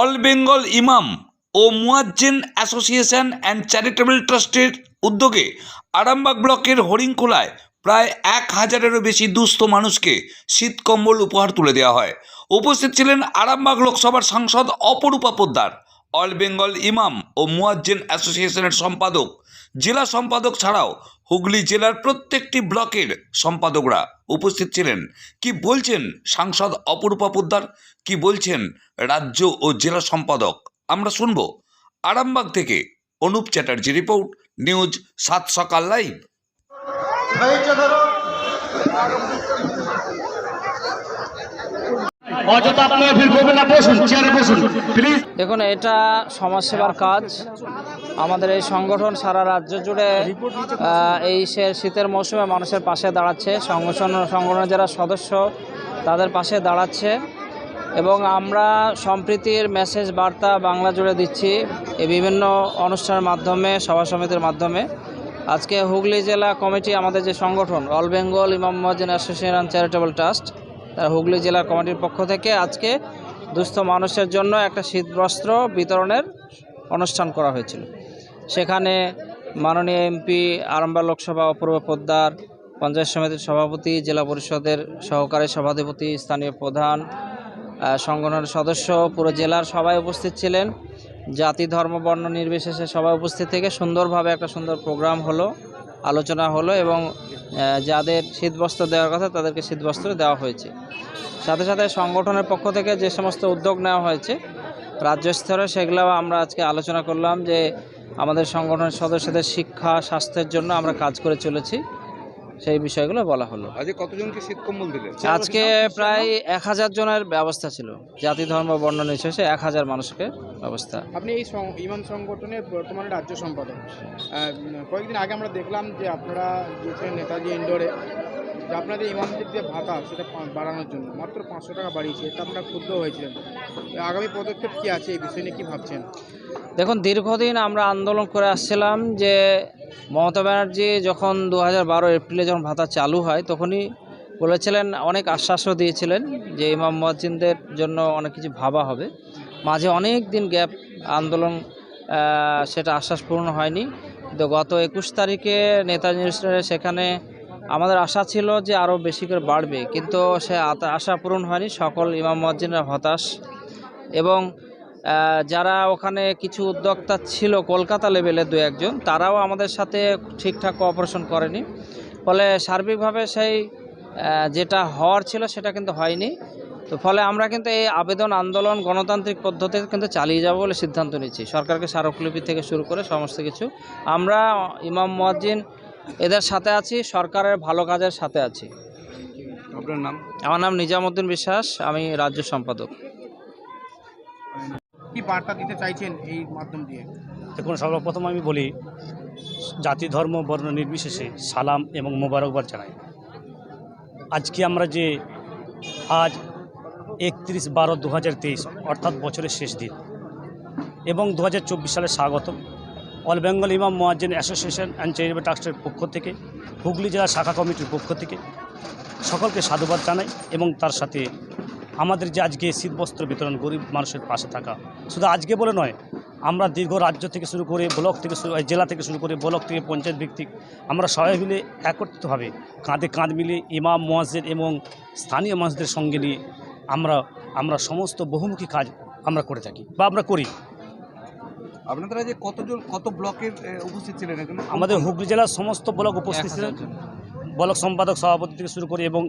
All Bengal ইমাম ও মুয়াজ্জিন association and charitable ট্রাস্টের উদ্যোগে আরামবাগ ব্লকের হরিংখোলায় প্রায় এক হাজারেরও বেশি দুস্থ মানুষকে শীতকম্বল উপহার তুলে দেওয়া হয়। উপস্থিত ছিলেন আরামবাগ লোকসভার সাংসদ অপরূপা পোদ্দার। অল বেঙ্গল ইমাম ও মুয়াজ্জিন অ্যাসোসিয়েশনের সম্পাদক। জেলা সম্পাদক ছাড়াও হুগলি জেলার প্রত্যেকটি ব্লকের সম্পাদকরা উপস্থিত ছিলেন। কি বলছেন সাংসদ অপরূপা পোদ্দার? কি বলছেন রাজ্য ও জেলা সম্পাদক? আমরা শুনব আরামবাগ থেকে অনুপ চ্যাটার্জি রিপোর্ট, নিউজ সাত সকাল লাইভ। অযথা ভিড় করবেন না, বসুন, চেয়ারে বসুন প্লিজ দেখুন, এটা সমাজসেবার কাজ। আমাদের এই সংগঠন সারা রাজ্য জুড়ে এই শীতের মৌসুমে মানুষের পাশে দাঁড়াচ্ছে। সংগঠন, সংগঠনের যারা সদস্য, তাদের পাশে দাঁড়াচ্ছে। এবং আমরা সম্প্রীতির মেসেজ বার্তা বাংলা জুড়ে দিচ্ছি এই বিভিন্ন অনুষ্ঠানের মাধ্যমে, সভা সমিতির মাধ্যমে। আজকে হুগলি জেলা কমিটি আমাদের যে সংগঠন অল বেঙ্গল ইমাম মহাজিন অ্যাসোসিয়েশন চ্যারিটেবল ট্রাস্ট তার হুগলি জেলা কমিটির পক্ষ থেকে আজকে দুস্থ মানুষের জন্য একটা শীতবস্ত্র বিতরণের অনুষ্ঠান করা হয়েছিল। সেখানে মাননীয় এমপি আরামবাগ লোকসভা অপূর্ব পোদ্দার পঞ্চায়েত সমিতির সভাপতি, জেলা পরিষদের সহকারী সভাধিপতি, স্থানীয় প্রধান সংগঠনের সদস্য পুরো জেলার সবাই উপস্থিত ছিলেন। জাতি, ধর্ম, বর্ণ নির্বিশেষে সবাই উপস্থিত থেকে সুন্দরভাবে একটা সুন্দর প্রোগ্রাম হলো। আলোচনা হলো এবং যাদের শীতবস্ত্র দেওয়ার কথা তাদেরকে শীতবস্ত্র দেওয়া হয়েছে। সাথে সাথে সংগঠনের পক্ষ থেকে যে সমস্ত উদ্যোগ নেওয়া হয়েছে, রাজ্য স্তরে সেগুলো আমরা আজকে আলোচনা করলাম যে, আমাদের সংগঠনের সদস্যদের শিক্ষা, স্বাস্থ্যের জন্য আমরা কাজ করে চলেছি। সেই বিষয়গুলো বলা হলো। আজকে কতজনকে দিলেন? আজকে প্রায় এক হাজার জনের ব্যবস্থা ছিল। জাতি ধর্ম বর্ণ নির্বিশেষে এক হাজার মানুষকে ব্যবস্থা। আপনি এই সং- ইমাম সংগঠনের বর্তমানে রাজ্য সম্পাদক। কয়েকদিন আগে আমরা দেখলাম যে আপনারা গিয়েছিলেন নেতাজি ইন্ডোরে। যে আপনাদের ইমামদের যে ভাতা সেটা বাড়ানোর জন্য। মাত্র পাঁচশো টাকা বাড়িয়েছে এটা আপনারা ক্ষুব্ধ হয়েছিলেন। আগামী পদক্ষেপ কি আছে? এই বিষয় নিয়ে কী ভাবছেন? দেখুন দীর্ঘদিন আমরা আন্দোলন করে আসছিলাম যে মমতা ব্যানার্জি যখন দু হাজার বারো এপ্রিলে যখন ভাতা চালু হয়, তখনই বলেছিলেন, অনেক আশ্বাসও দিয়েছিলেন যে ইমাম মহাজিনদের জন্য অনেক কিছু ভাবা হবে। মাঝে অনেক দিন গ্যাপ আন্দোলন সেটা আশ্বাস পূর্ণ হয়নি। তো গত একুশ তারিখে নেতাজি সেখানে আমাদের আশা ছিল যে আরও বেশি করে বাড়বে। কিন্তু সে আশা পূরণ হয়নি। সকল ইমাম মহাজিনরা হতাশ এবং যারা ওখানে কিছু উদ্যোক্তা ছিল কলকাতা লেভেলে দু একজন তারাও আমাদের সাথে ঠিকঠাক কোঅপারেশন করেনি। ফলে সার্বিকভাবে সেই যেটা হওয়ার ছিল সেটা কিন্তু হয়নি। তো ফলে আমরা কিন্তু এই আবেদন আন্দোলন গণতান্ত্রিক পদ্ধতিতে কিন্তু চালিয়ে যাব বলে সিদ্ধান্ত নিচ্ছি। সরকারকে স্মারকলিপি থেকে শুরু করে সমস্ত কিছু। আমরা ইমাম মুয়াজ্জিন এদের সাথে আছি সরকারের ভালো কাজের সাথে আছি। আপনার নাম? আমার নাম নিজামুদ্দিন বিশ্বাস আমি রাজ্য সম্পাদক। কি বার্তা দিতে চাইছেন এই মাধ্যম দিয়ে? দেখুন, সর্বপ্রথম আমি বলি, জাতি, ধর্ম, বর্ণ নির্বিশেষে সালাম এবং মোবারকবাদ জানাই। আজকে আমরা যে আজ একত্রিশ বারো দু অর্থাৎ বছরের শেষ দিন, এবং দু হাজার চব্বিশ সালে স্বাগত। অল বেঙ্গল ইমাম মোয়াজ্জিন অ্যাসোসিয়েশন অ্যান্ড চ্যারিটেবল ট্রাস্টের পক্ষ থেকে, হুগলি জেলা শাখা কমিটির পক্ষ থেকে সকলকে সাধুবাদ জানাই এবং তার সাথে আমাদের যে আজকে শীতবস্ত্র বিতরণ গরিব মানুষের পাশে থাকা। শুধু আজকে বলে নয় আমরা দীর্ঘ রাজ্য থেকে শুরু করে ব্লক থেকে শুরু জেলা থেকে শুরু করে ব্লক থেকে পঞ্চায়েত ভিত্তিক আমরা সবাই মিলে একত্রিতভাবে কাঁধে কাঁধ মিলিয়ে ইমাম মোয়াজ্জের এবং স্থানীয় মানুষদের সঙ্গে নিয়ে আমরা আমরা সমস্ত বহুমুখী কাজ আমরা করে থাকি বা আমরা করি। আপনারা যে কতজন কত ব্লকের উপস্থিত ছিলেন আমাদের হুগলি জেলার সমস্ত ব্লক উপস্থিত ছিলেন। ব্লক সম্পাদক সভাপতি থেকে শুরু করে এবং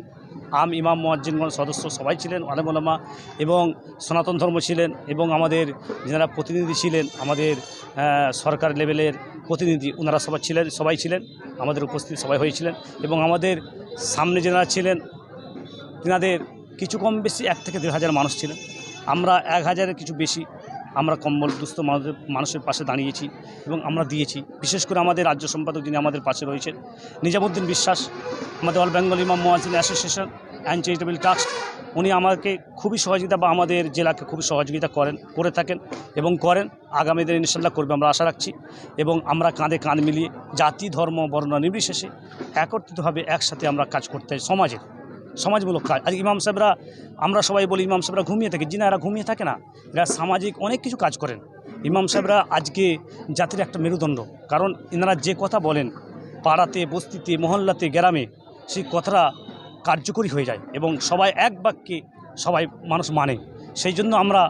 আম ইমাম মোয়াজ্জিনগণ সদস্য সবাই ছিলেন, আলেমা এবং সনাতন ধর্ম ছিলেন এবং আমাদের যারা প্রতিনিধি ছিলেন, আমাদের সরকার লেভেলের প্রতিনিধি ওনারা সবাই ছিলেন সবাই ছিলেন, আমাদের উপস্থিত সবাই হয়েছিলেন এবং আমাদের সামনে যারা ছিলেন, তিনাদের কিছু কম বেশি এক থেকে দেড় হাজার মানুষ ছিলেন। আমরা এক হাজারের কিছু বেশি আমরা কম্বল দুস্থ মানুষের পাশে দাঁড়িয়েছি এবং আমরা দিয়েছি। বিশেষ করে আমাদের রাজ্য সম্পাদক যিনি আমাদের পাশে রয়েছেন, নিজামুদ্দিন বিশ্বাস, আমাদের all Bengal Imam Muazzin association and charitable trust উনি আমাকে খুবই সহযোগিতা বা আমাদের জেলাকে খুবই সহযোগিতা করেন, করে থাকেন এবং করেন। আগামী দিনে ইনশাল্লাহ করবে, আমরা আশা রাখছি। এবং আমরা কাঁধে কাঁধ মিলিয়ে জাতি, ধর্ম, বর্ণ নির্বিশেষে একত্রিতভাবে একসাথে আমরা কাজ করতে সমাজের সমাজমূলক কাজ। আজ ইমাম সাহেবরা, আমরা সবাই বলি ইমাম সাহেবরা ঘুমিয়ে থাকে। যিনি এরা ঘুমিয়ে থাকে না, এরা সামাজিক অনেক কিছু কাজ করেন। ইমাম সাহেবরা আজকে জাতির একটা মেরুদণ্ড। কারণ এনারা যে কথা বলেন, পাড়াতে, বস্তিতে, মহল্লাতে, গ্রামে, সেই কথাটা কার্যকরী হয়ে যায় এবং সবাই এক বাক্যে সবাই মানুষ মানে। সেই জন্য আমরা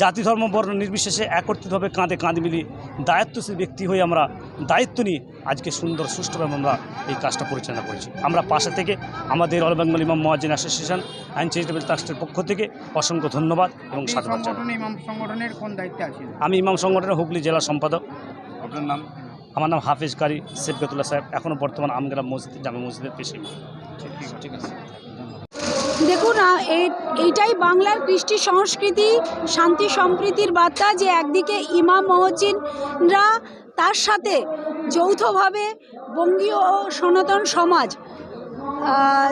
জাতি ধর্ম বর্ণ নির্বিশেষে একত্রিতভাবে কাঁধে কাঁধ মিলিয়ে দায়িত্বশীল ব্যক্তি হয়ে আমরা দায়িত্ব নিয়ে আজকে সুন্দর সুষ্ঠুভাবে আমরা এই কাজটা পরিচালনা করেছি। আমরা পাশে থেকে আমাদের অল বেঙ্গল ইমাম মহাজিন অ্যাসোসিয়েশন অ্যান্ড চ্যারিটেবল ট্রাস্টের পক্ষ থেকে অসংখ্য ধন্যবাদ এবং সাধুবাদ ইমাম সংগঠনের কোন দায়িত্বে আছেন? আমি ইমাম সংগঠনের হুগলি জেলা সম্পাদক। আপনার নাম? আমার নাম হাফিজ কারি সেফগতুল্লাহ সাহেব। এখনও বর্তমান আমগ্রাম মসজিদ জামে মসজিদের পেশে। ঠিক আছে। দেখুন এইটাই বাংলার কৃষ্টি সংস্কৃতি, শান্তি সম্প্রীতির বার্তা যে একদিকে ইমাম মহজ্জিনরা তার সাথে যৌথভাবে বঙ্গীয় ও সনাতন সমাজ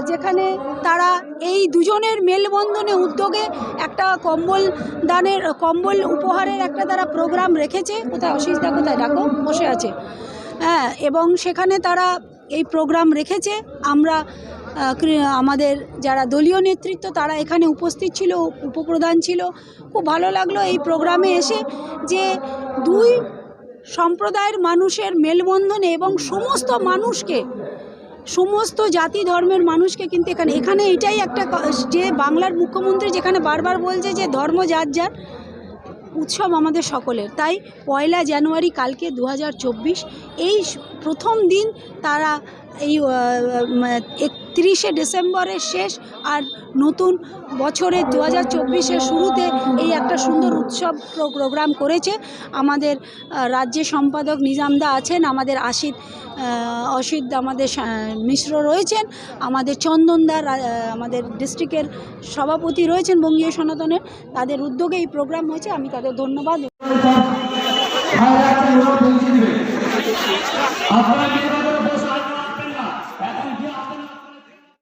যেখানে তারা এই দুজনের মেলবন্ধনে উদ্যোগে একটা কম্বল দানের, কম্বল উপহারের একটা তারা প্রোগ্রাম রেখেছে। কোথায় অশিসদা কোথায়? ডাকো বসে আছে। হ্যাঁ এবং সেখানে তারা এই প্রোগ্রাম রেখেছে। আমরা আমাদের যারা দলীয় নেতৃত্ব তারা এখানে উপস্থিত ছিল, উপপ্রধান ছিল। খুব ভালো লাগল এই প্রোগ্রামে এসে যে দুই সম্প্রদায়ের মানুষের মেলবন্ধনে এবং সমস্ত মানুষকে, সমস্ত জাতি ধর্মের মানুষকে কিন্তু এখানে এখানে এটাই একটা যে বাংলার মুখ্যমন্ত্রী যেখানে বারবার বলছে যে ধর্ম যার যার, উৎসব আমাদের সকলের। তাই পয়লা জানুয়ারি কালকে দু হাজার চব্বিশ, এই প্রথম দিন তারা এই একত্রিশে ডিসেম্বরের শেষ আর নতুন বছরের দু হাজার চব্বিশের শুরুতে এই একটা সুন্দর উৎসব প্রোগ্রাম করেছে। আমাদের রাজ্য সম্পাদক নিজামদা আছেন, আমাদের আশিত অসিত আমাদের মিশ্র রয়েছেন, আমাদের চন্দনদা আমাদের ডিস্ট্রিক্টের সভাপতি রয়েছেন বঙ্গীয় সনাতনের। তাদের উদ্যোগে এই প্রোগ্রাম হয়েছে। আমি তাদের ধন্যবাদ। আপনারা